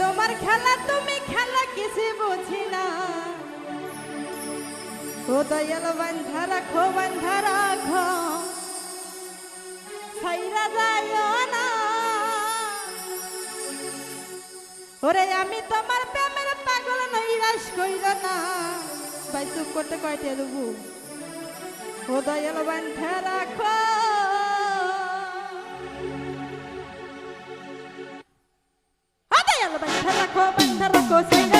তোমার খেলা, তুমি খেলা কিছু বুঝি না। ও দয়াল বান্ধা রাখো বান্ধা রাখো ছাইরা যায় না। ওরে, আমি তোমার প্রেমের পাগল নৈরাশ কইল না। ভাই করতে কয়টা দেবু? ও দয়াল বান্ধা রাখো ও দয়াল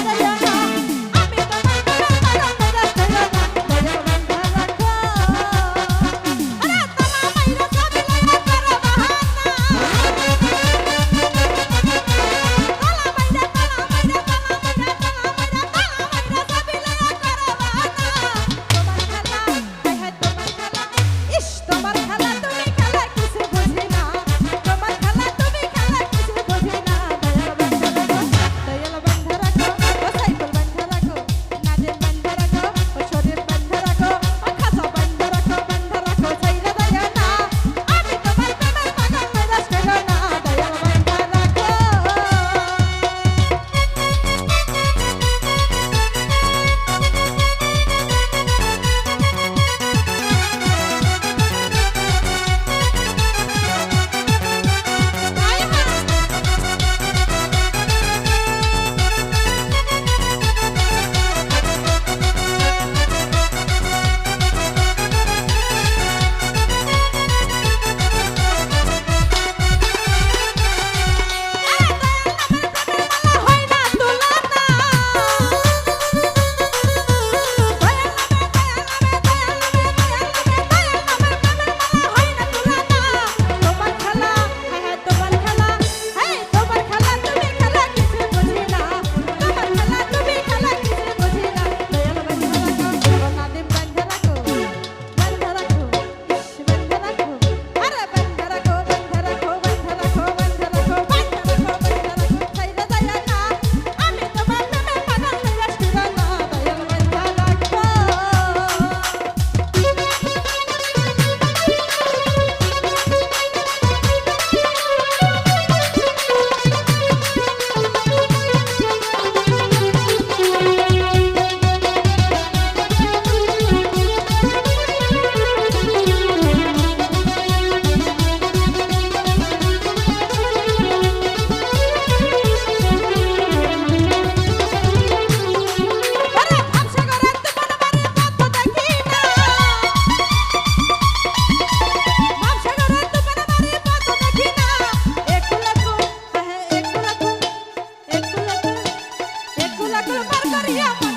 Maria.